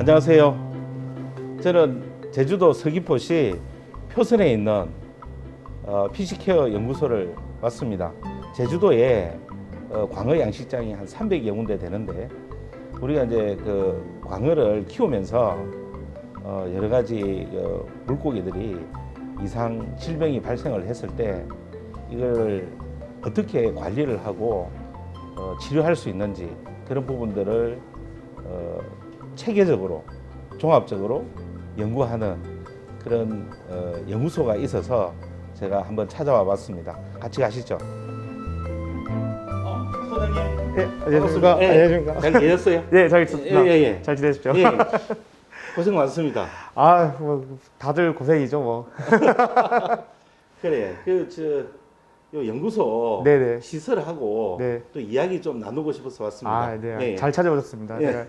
안녕하세요. 저는 제주도 서귀포시 표선에 있는 어, 피시케어 연구소를 왔습니다. 제주도에 어, 광어 양식장이 한 300여 군데 되는데 우리가 이제 그 광어를 키우면서 어, 여러 가지 어, 물고기들이 이상 질병이 발생을 했을 때 이걸 어떻게 관리를 하고 어, 치료할 수 있는지 그런 부분들을 어, 체계적으로 종합적으로 연구하는 그런 어, 연구소가 있어서 제가 한번 찾아와 봤습니다. 같이 가시죠. 어, 소장님. 예, 안녕하십니까. 예, 안녕하십니까. 잘 계셨어요? 네, 잘 있습니다. 예, 예, 예. 잘 지내십시오. 예. 고생 많습니다. 아, 뭐 다들 고생이죠, 뭐. 그래. 그저 요 연구소 네네. 시설하고 네. 또 이야기 좀 나누고 싶어서 왔습니다. 아, 네. 예, 예. 잘 찾아오셨습니다. 예. 제가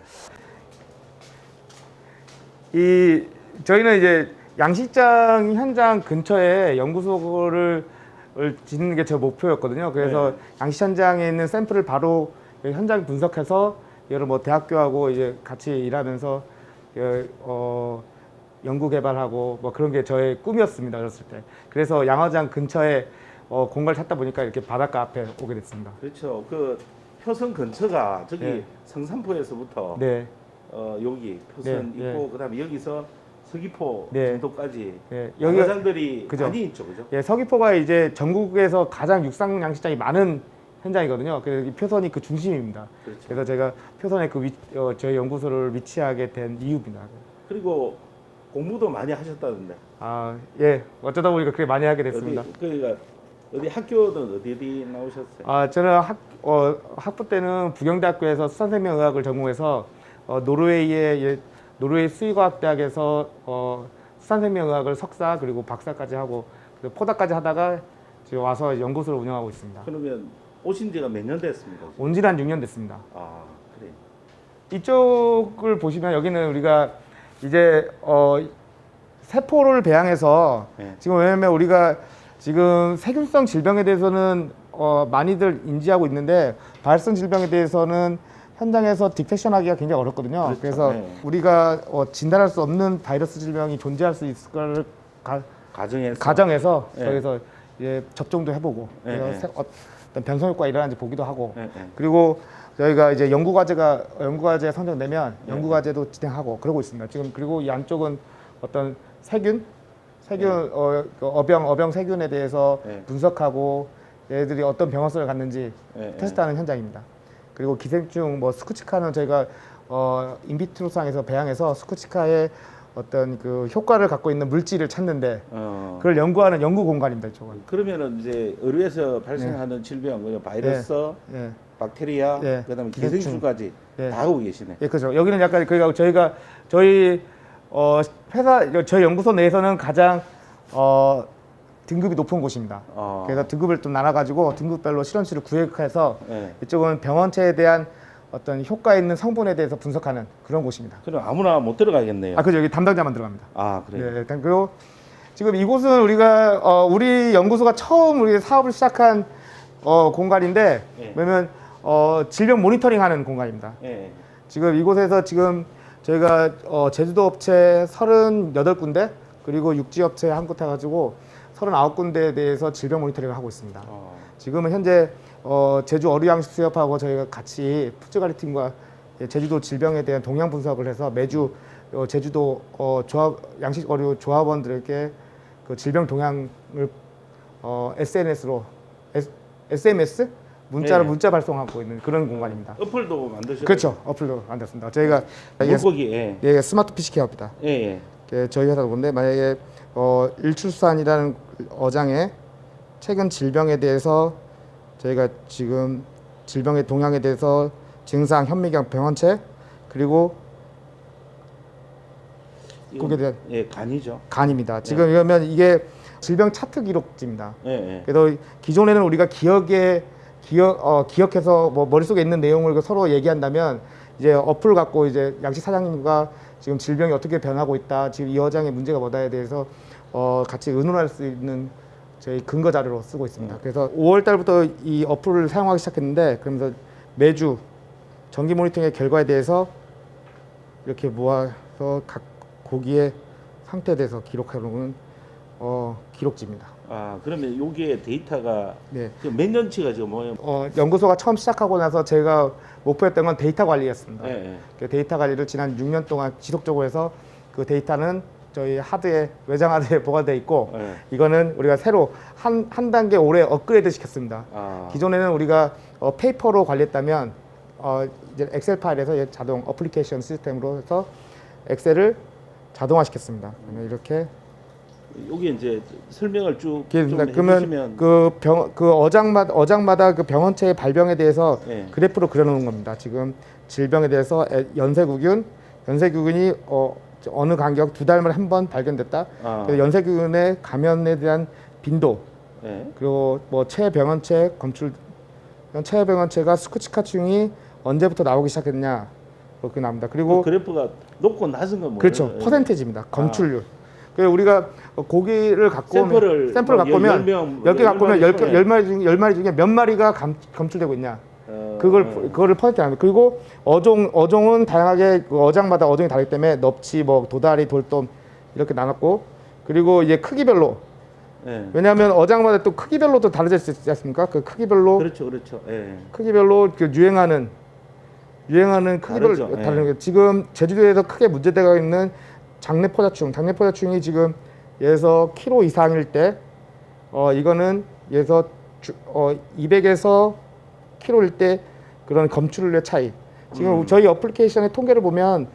이 저희는 이제 양식장 현장 근처에 연구소를 을 짓는 게 제 목표였거든요. 그래서 네. 양식 현장에 있는 샘플을 바로 현장 분석해서 여러 뭐 대학교하고 이제 같이 일하면서 예, 어, 연구 개발하고 뭐 그런 게 저의 꿈이었습니다. 어렸을 때. 그래서 양화장 근처에 어, 공간을 찾다 보니까 이렇게 바닷가 앞에 오게 됐습니다. 그렇죠. 그 표선 근처가 저기 네. 성산포에서부터 네. 어, 여기 표선 네, 있고 그다음에 여기서 서귀포 네. 정도까지 예, 여기가 여기장들이 그죠. 많이 있죠, 그죠? 예, 서귀포가 이제 전국에서 가장 육상 양식장이 많은 현장이거든요. 그래서 이 표선이 그 중심입니다. 그렇죠. 그래서 제가 표선에 그 위, 어, 저희 연구소를 위치하게 된 이유입니다. 그리고 공부도 많이 하셨다던데. 아, 예, 어쩌다 보니까 그렇게 많이 하게 됐습니다. 어디 그러니까 어디 학교는 어디 어디 나오셨어요? 아, 저는 학, 어, 학부 때는 부경대학교에서 수산생명의학을 전공해서 어, 노르웨이의 예, 노르웨이 수의과학대학에서 어, 수산생명의학을 석사 그리고 박사까지 하고 그리고 포닥까지 하다가 지금 와서 연구소를 운영하고 있습니다. 그러면 오신 지가 몇 년 됐습니까? 지금? 온지한 6년 됐습니다. 아, 그래. 이쪽을 보시면 여기는 우리가 이제 어, 세포를 배양해서 네. 지금 왜냐면 우리가 지금 세균성 질병에 대해서는 어, 많이들 인지하고 있는데 발성 질병에 대해서는 현장에서 딕텍션하기가 굉장히 어렵거든요. 그렇죠. 그래서 네. 우리가 어, 진단할 수 없는 바이러스 질병이 존재할 수 있을 걸 가, 가정에서 가정에서 네. 저기서 이제 접종도 해보고 네, 그래서 네. 세- 어떤 변성 효과 일어나는지 보기도 하고 네, 네. 그리고 저희가 이제 연구 과제가 연구 과제 선정되면 네. 연구 과제도 진행하고 그러고 있습니다. 지금 그리고 이 안쪽은 어떤 세균, 세균 어, 그 어병 어병 세균에 대해서 네. 분석하고 얘들이 어떤 병원성을 갖는지 네, 네. 테스트하는 현장입니다. 그리고 기생충 뭐 스쿠치카는 저희가 어 인비트로상에서 배양해서 스쿠치카의 어떤 그 효과를 갖고 있는 물질을 찾는데 어. 그걸 연구하는 연구 공간입니다. 이쪽은. 그러면은 이제 의료에서 발생하는 질병, 그 바이러스, 예. 박테리아, 네. 그다음에 기생충. 기생충까지 네. 다 하고 계시네. 예, 그렇죠. 여기는 약간 그러니까 저희가 저희 어 회사 저희 연구소 내에서는 가장 어 등급이 높은 곳입니다. 어. 그래서 등급을 좀 나눠가지고 등급별로 실험실을 구획해서 네. 이쪽은 병원체에 대한 어떤 효과 있는 성분에 대해서 분석하는 그런 곳입니다. 그럼 아무나 못 들어가겠네요. 아, 그죠. 여기 담당자만 들어갑니다. 아, 그래. 네, 일단 그리고 지금 이곳은 우리가 어, 우리 연구소가 처음 우리 사업을 시작한 어, 공간인데 네. 왜냐면 어, 질병 모니터링하는 공간입니다. 예. 지금 이곳에서 지금 저희가 어, 제주도 업체 38군데 그리고 육지 업체 한 곳 해가지고 39군데에 대해서 질병 모니터링을 하고 있습니다. 어. 지금은 현재 어, 제주 어류양식 수협하고 저희가 같이 푸드관리팀과 예, 제주도 질병에 대한 동향 분석을 해서 매주 어, 제주도 어, 조합 양식 어류 조합원들에게 그 질병 동향을 어, SNS로 SMS 문자로 네. 문자 발송하고 있는 그런 공간입니다. 어플도 만드셨어요? 그렇죠. 어플로 만들었습니다. 저희가 물고기, 예. 예, 스마트 피시케어입니다. 예, 예. 예, 저희 회사도 본데 만약에 어, 일출산이라는 어장에 최근 질병에 대해서 저희가 지금 질병의 동향에 대해서 증상, 현미경, 병원체 그리고 거기에 대한 예, 간이죠. 간입니다. 지금 이러면 이게 질병 차트 기록지입니다. 예, 예. 그래서 기존에는 우리가 기억에 기억 어, 기억해서 뭐 머릿속에 있는 내용을 그 서로 얘기한다면 이제 어플 갖고 이제 양식 사장님과 지금 질병이 어떻게 변하고 있다, 지금 이 어장의 문제가 뭐다에 대해서 어, 같이 의논할 수 있는 저희 근거 자료로 쓰고 있습니다. 그래서 5월 달부터 이 어플을 사용하기 시작했는데 그러면서 매주 정기 모니터링의 결과에 대해서 이렇게 모아 그래서 각 고기의 상태에 대해서 놓은 어, 기록지입니다. 아 그러면 여기에 데이터가 네. 지금 몇 년치가 지금 뭐예요? 어, 연구소가 처음 시작하고 나서 제가 목표했던 건 데이터 관리였습니다. 예, 예. 그 데이터 관리를 지난 6년 동안 지속적으로 해서 그 데이터는 저희 하드에 외장 하드에 보관돼 있고 예. 이거는 우리가 새로 한, 한 단계 올해 업그레이드 시켰습니다. 아, 기존에는 우리가 어, 페이퍼로 관리했다면 어, 이제 엑셀 파일에서 이제 자동 어플리케이션 시스템으로 해서 엑셀을 자동화시켰습니다. 그러면 이렇게 여기 이제 설명을 쭉 이렇게 좀 됩니다. 그러면 해주시면 그 병 그 어장마다 어장마다 그 병원체의 발병에 대해서 예. 그래프로 그려놓은 겁니다. 지금 질병에 대해서 에- 연쇄구균, 연쇄구균이 어, 어느 간격 두 달 만에 한번 발견됐다. 아, 그래서 연쇄구균의 감염에 대한 빈도 예. 그리고 뭐 체병원체 검출 체병원체가 스쿠치카충이 언제부터 나오기 시작했냐 그렇게 나옵니다. 그 그리고 그래프가 높고 낮은 건 뭐예요? 그렇죠 예. 퍼센테이지입니다. 검출률. 그래서 우리가 고기를 갖고 오면 샘플을 샘플을 뭐 갖고 오면 열 명, 열개 갖고 오면 열, 마리 중에 열 마리 중에 몇 마리가 감, 검출되고 있냐 어, 그걸 예. 그거를 퍼센트 합니다. 그리고 어종 어종은 다양하게 그 어장마다 어종이 다르기 때문에 넙치 뭐 도다리 돌돔 이렇게 나눴고 그리고 이제 크기별로 예. 왜냐하면 어장마다 또 크기별로도 다르지 않습니까? 그 크기별로 그렇죠, 그렇죠. 예. 크기별로 그 유행하는 유행하는 크기별 다르죠. 예. 다른 게 지금 제주도에서 크게 문제되고 있는 장내포자충, 장내포자충이 지금 예에서 키로 이상일 때, 어 이거는 예에서 주, 어 200에서 키로일 때 그런 검출률의 차이. 지금 음. 저희 어플리케이션의 통계를 보면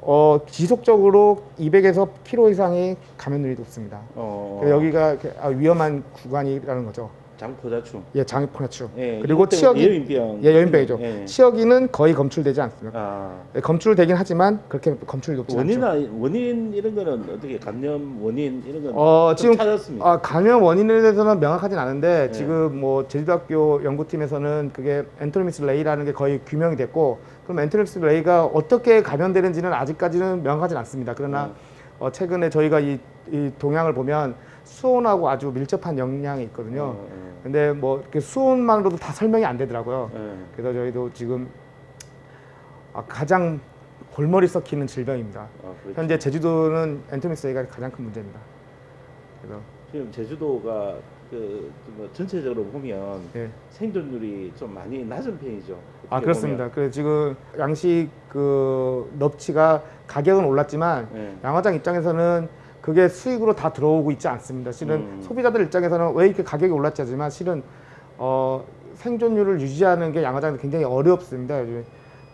어 지속적으로 200에서 키로 이상이 감염률이 높습니다. 어, 여기가 아, 위험한 구간이라는 거죠. 장포자충. 예, 장내포자충. 예. 그리고 치역이- 예민병. 예, 여인병이죠. 예. 치역이는 거의 검출되지 않습니다. 아. 예, 검출되긴 하지만 그렇게 검출이 높지 원인 않죠. 원인 이런 거는 어떻게 감염 원인 이런 건 어, 좀 지금 찾았습니까? 아, 감염 원인에 대해서는 명확하진 않은데 네. 지금 뭐 제주도학교 연구팀에서는 그게 엔토미스 레이라는 게 거의 규명이 됐고 그럼 엔토미스 레이가 어떻게 감염되는지는 아직까지는 명확하진 않습니다. 그러나 네. 어, 최근에 저희가 이, 이 동향을 보면 수온하고 아주 밀접한 영향이 있거든요. 어, 어. 근데 뭐 이렇게 수온만으로도 다 설명이 안 되더라고요. 예. 그래서 저희도 지금 아, 가장 골머리 썩히는 질병입니다. 아, 그렇죠. 현재 제주도는 엔토미스가 가장 큰 문제입니다. 그래서 지금 제주도가 그, 뭐 전체적으로 보면 예. 생존율이 좀 많이 낮은 편이죠. 아 어떻게 그렇습니다. 그래서 지금 양식 그 넙치가 가격은 올랐지만 보면. 예. 양화장 입장에서는 그게 수익으로 다 들어오고 있지 않습니다. 실은 음. 소비자들 입장에서는 왜 이렇게 가격이 올랐지 하지만 실은 어, 생존율을 유지하는 게 양화장이 굉장히 어렵습니다. 요즘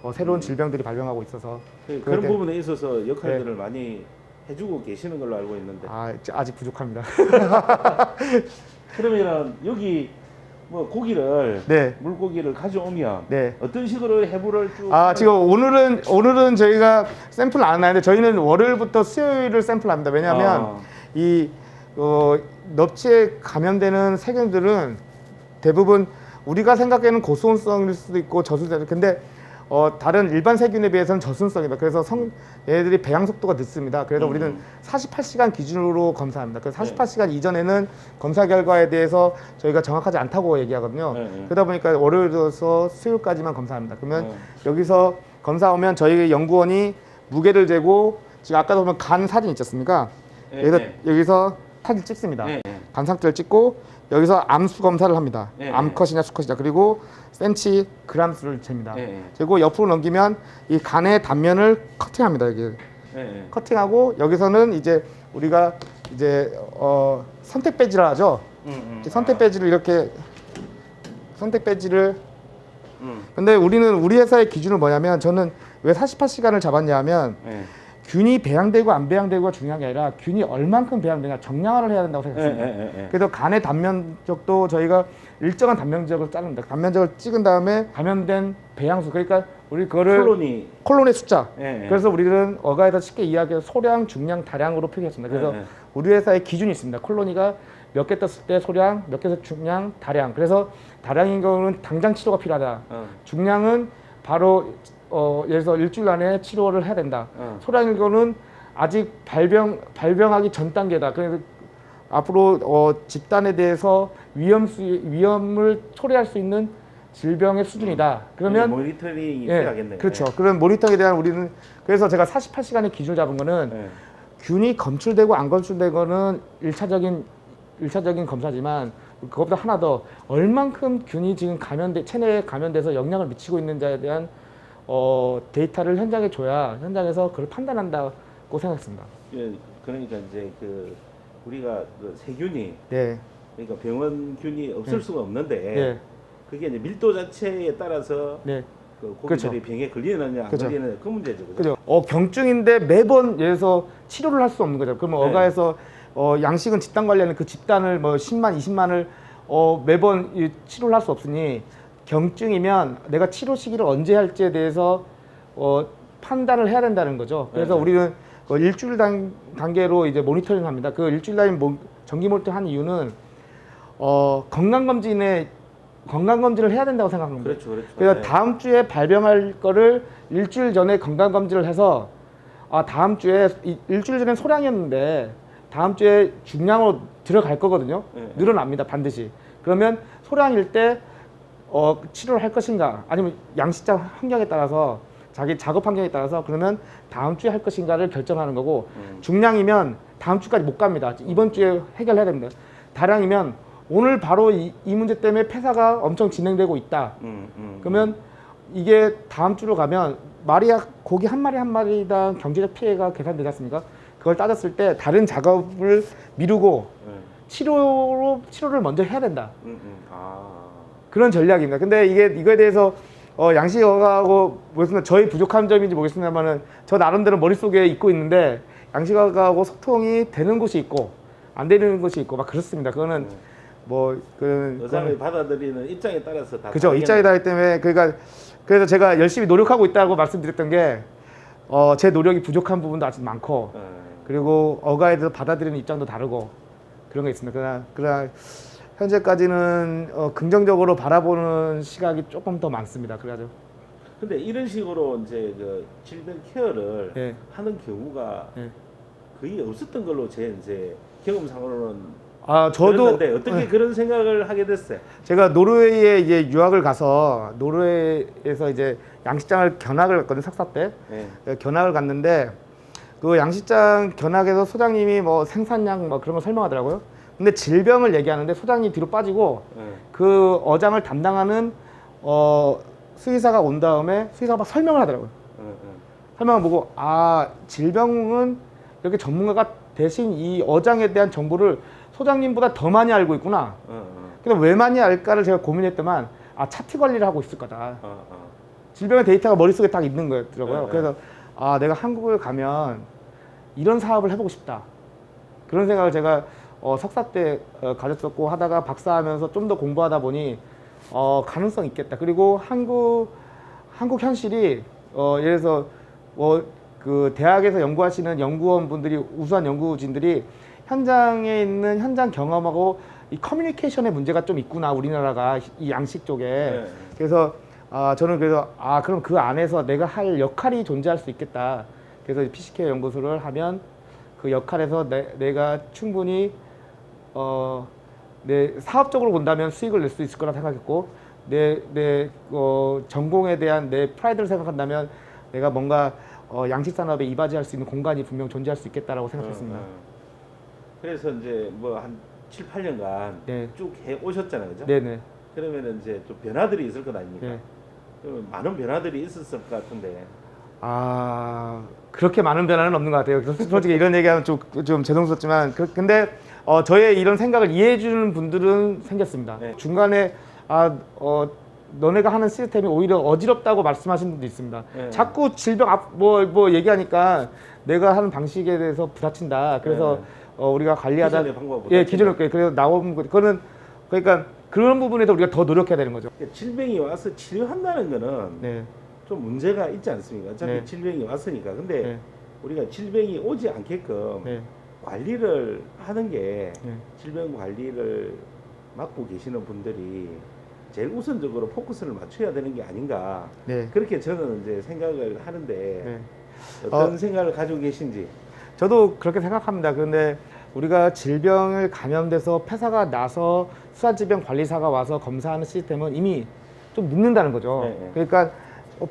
어, 새로운 음. 질병들이 발병하고 있어서 그- 그런 때- 부분에 있어서 역할들을 많이 해주고 계시는 걸로 알고 있는데 아, 아직 부족합니다. 그러면 여기 뭐 고기를 네, 물고기를 가져오면 네. 어떤 식으로 해부를 쭉 아 지금 오늘은 오늘은 저희가 샘플 안 하는데 저희는 월요일부터 수요일을 샘플합니다. 왜냐하면 아, 이 어, 넙치에 감염되는 세균들은 대부분 우리가 생각하는 고수온성일 수도 있고 저수자 근데 어, 다른 일반 세균에 비해서는 저순성이다. 그래서 성 얘들이 배양 속도가 늦습니다. 그래서 음. 우리는 48시간 기준으로 검사합니다. 그래서 네. 48시간 이전에는 검사 결과에 대해서 저희가 정확하지 않다고 얘기하거든요. 네, 네. 그러다 보니까 월요일에서 수요일까지만 검사합니다. 그러면 어. 여기서 검사 오면 저희 연구원이 무게를 재고 지금 아까도 보면 간 사진 있지 않습니까? 예, 여기서 예. 여기서 사진 찍습니다. 예, 예. 간 상태를 찍고 여기서 암수 검사를 합니다. 예, 암컷이냐 수컷이냐 그리고 센치 그람 수를 잽니다. 예, 예. 그리고 옆으로 넘기면 이 간의 단면을 커팅합니다. 여기 예, 예. 커팅하고 여기서는 이제 우리가 이제 어, 선택 배지를 하죠. 음, 음. 선택 배지를 이렇게 선택 배지를 음. 근데 우리는 우리 회사의 기준은 뭐냐면 저는 왜 48시간을 잡았냐면 예. 균이 배양되고 안 배양되고가 중요한 게 아니라 균이 얼만큼 배양되냐 정량화를 해야 된다고 예, 생각했습니다. 예, 예, 예. 그래서 간의 단면적도 저희가 일정한 단면적을 자릅니다. 단면적을 찍은 다음에 감염된 배양수 그러니까 우리 그거를 콜로니 콜론의 숫자. 예, 예. 그래서 우리는 어가에서 쉽게 이야기해서 소량, 중량, 다량으로 표기했습니다. 그래서 예, 예. 우리 회사의 기준이 있습니다. 콜로니가 몇 개 떴을 때 소량, 몇개 중량, 다량. 그래서 다량인 경우는 당장 치료가 필요하다. 어, 중량은 바로 어, 예를 들어서 일주일 안에 치료를 해야 된다. 어. 소량인 거는 아직 발병 발병하기 전 단계다. 그래서 앞으로 어, 집단에 대해서 위험 수 위험을 초래할 수 있는 질병의 수준이다. 그러면 모니터링이 예, 필요하겠네요. 그렇죠. 그런 모니터링에 대한 우리는 그래서 제가 48시간의 기준을 잡은 거는 예. 균이 검출되고 안 검출되고는 일차적인 일차적인 검사지만 그것보다 하나 더 얼만큼 균이 지금 감염돼 체내에 감염돼서 영향을 미치고 있는지에 대한 어, 데이터를 현장에 줘야 현장에서 그걸 판단한다고 생각했습니다. 예, 그러니까 이제 그 우리가 그 세균이 네, 그러니까 병원균이 없을 네. 수가 없는데 네, 그게 이제 밀도 자체에 따라서 네. 그 고기들이 병에 걸리느냐 안 그렇죠. 걸리느냐 그 문제죠. 그죠? 그죠. 어, 경증인데 매번 들어서 치료를 할 수 없는 거죠. 그러면 네. 어가에서 어, 양식은 집단 관리하는 그 집단을 뭐 10만, 20만을 어, 매번 이 치료를 할 수 없으니 경증이면 내가 치료 시기를 언제 할지에 대해서 어, 판단을 해야 된다는 거죠. 그래서 네. 우리는 어, 일주일 단, 단계로 이제 모니터링 합니다. 그 일주일 단위 정기 모니터링 한 이유는 어, 건강검진에 건강검진을 해야 된다고 생각합니다. 그렇죠, 그렇죠. 그래서 네. 다음 주에 발병할 거를 일주일 전에 건강 검진을 해서 아 다음 주에 이- 일주일 전에 소량이었는데 다음 주에 중량으로 들어갈 거거든요. 네. 늘어납니다 반드시. 그러면 소량일 때 어, 치료를 할 것인가 아니면 양식장 환경에 따라서 자기 작업 환경에 따라서 그러면 다음 주에 할 것인가를 결정하는 거고 음. 중량이면 다음 주까지 못 갑니다. 이번 주에 해결해야 됩니다. 다량이면 오늘 바로 이, 이 문제 때문에 폐사가 엄청 진행되고 있다. 음, 음, 그러면 이게 다음 주로 가면 마리아 고기 한 마리 한 마리당 경제적 피해가 계산되지 않습니까? 그걸 따졌을 때 다른 작업을 미루고 음, 치료로 치료를 먼저 해야 된다. 음, 음. 아, 그런 전략입니다. 근데 이게 이거에 대해서 어, 양식어가하고 모르겠습니다. 저희 부족한 점인지 모르겠습니다만은 저 나름대로 머릿속에 있고 있는데 양식어가하고 소통이 되는 곳이 있고 안 되는 곳이 있고 막 그렇습니다. 그거는 음. 뭐 그, 의사가 받아들이는 입장에 따라서 다 그죠. 입장이 다르기 때문에 그러니까 그래서 제가 열심히 노력하고 있다고 말씀드렸던 게 어, 제 노력이 부족한 부분도 아직 많고 어, 그리고 어가에 대해서 받아들이는 입장도 다르고 그런 게 있습니다. 그러나 그러나 현재까지는 어, 긍정적으로 바라보는 시각이 조금 더 많습니다. 그래가지고 근데 이런 식으로 이제 그 질병 케어를 예, 하는 경우가 예. 거의 없었던 걸로 제 이제 경험상으로는 아 저도 그랬는데 어떻게 예. 그런 생각을 하게 됐어요? 제가 노르웨이에 이제 유학을 가서 노르웨이에서 이제 양식장을 견학을 갔거든요 석사 때 예. 예, 견학을 갔는데 그 양식장 견학에서 소장님이 뭐 생산량 뭐 그런 거 설명하더라고요. 근데 질병을 얘기하는데 소장님 뒤로 빠지고 예. 그 어장을 담당하는 어 수의사가 온 다음에 수의사가 막 설명을 하더라고요. 어, 어. 설명을 보고 아 질병은 이렇게 전문가가 대신 이 어장에 대한 정보를 소장님보다 더 많이 알고 있구나. 근데 왜 많이 알까를 제가 고민했더만 아 차트 관리를 하고 있을 거다. 어, 어. 질병의 데이터가 머릿속에 딱 있는 거더라고요. 네, 네. 그래서 아 내가 한국을 가면 이런 사업을 해보고 싶다. 그런 생각을 제가 어, 석사 때 어, 가졌었고 하다가 박사하면서 좀 더 공부하다 보니 어, 가능성 있겠다. 그리고 한국 한국 현실이 어, 예를 들어서 뭐 그 대학에서 연구하시는 연구원분들이 우수한 연구진들이 현장에 있는 현장 경험하고 이 커뮤니케이션의 문제가 좀 있구나 우리나라가 이 양식 쪽에 예. 그래서 아 저는 그래서 아 그럼 그 안에서 내가 할 역할이 존재할 수 있겠다. 그래서 PCK 연구소를 하면 그 역할에서 내, 내가 충분히 어 내 사업적으로 본다면 수익을 낼 수 있을 거라 생각했고 내 내 어, 전공에 대한 내 프라이드를 생각한다면 내가 뭔가 어, 양식 산업에 이바지할 수 있는 공간이 분명 존재할 수 있겠다라고 생각했습니다. 어, 어. 그래서 이제 뭐 한 7, 8년간 네, 쭉 해 오셨잖아요. 그죠? 네, 네, 그러면은 이제 좀 변화들이 있을 것 아닙니까? 네. 그러면 많은 변화들이 있었을 것 같은데. 아 그렇게 많은 변화는 없는 것 같아요. 솔직히 이런 얘기하면 좀, 좀 죄송스럽지만 그, 근데 어, 저의 이런 생각을 이해해 주는 분들은 생겼습니다. 네. 중간에 아 어, 너네가 하는 시스템이 오히려 어지럽다고 말씀하시는 분도 있습니다. 네. 자꾸 질병 뭐뭐 뭐 얘기하니까 내가 하는 방식에 대해서 부딪힌다. 그래서 네. 어, 우리가 관리하다 기존의 방법보다 예 기존의 거 그래서 나온 거 그거는 그러니까 그런 부분에서 우리가 더 노력해야 되는 거죠. 그러니까 질병이 와서 치료한다는 거는 네, 좀 문제가 있지 않습니까? 어차피 네. 질병이 왔으니까. 근데 네, 우리가 질병이 오지 않게끔 네, 관리를 하는 게 네. 질병 관리를 맡고 계시는 분들이 제일 우선적으로 포커스를 맞춰야 되는 게 아닌가. 네. 그렇게 저는 이제 생각을 하는데 네. 어떤 생각을 가지고 계신지. 저도 그렇게 생각합니다. 그런데 우리가 질병을 감염돼서 폐사가 나서 수산질병관리사가 와서 검사하는 시스템은 이미 좀 묻는다는 거죠. 네, 네. 그러니까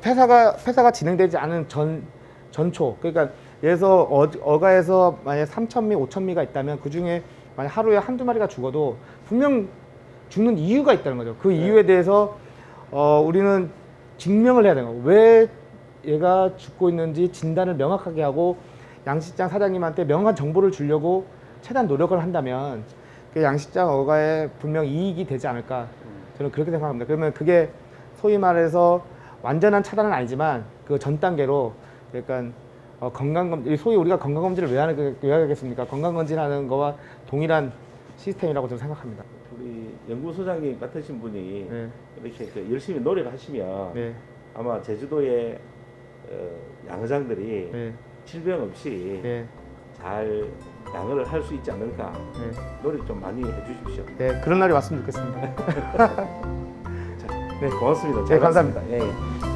폐사가 폐사가 진행되지 않은 전 전초 그러니까 들어서 어, 어가에서 만약 3천 미, 5천 미가 있다면 그 중에 만약 하루에 한두 마리가 죽어도 분명 죽는 이유가 있다는 거죠. 그 네. 이유에 대해서 어, 우리는 증명을 해야 되는 거예요. 왜 얘가 죽고 있는지 진단을 명확하게 하고 양식장 사장님한테 명확한 정보를 주려고 최대한 노력을 한다면 그 양식장 어가에 분명 이익이 되지 않을까 저는 그렇게 생각합니다. 그러면 그게 소위 말해서 완전한 차단은 아니지만 그 전 단계로 약간 어, 건강검 소위 우리가 건강검진을 왜 하는 왜 하겠습니까? 건강검진하는 거와 동일한 시스템이라고 저는 생각합니다. 우리 연구소장님 같으신 분이 네, 이렇게 그 열심히 노력하시면 네, 아마 제주도의 어, 양어장들이 네, 질병 없이 네, 잘 양어를 할수 있지 않을까 네, 노력 좀 많이 해주십시오. 네 그런 날이 왔으면 좋겠습니다. 네, 고맙습니다. 네, 잘 감사합니다. 예, 예.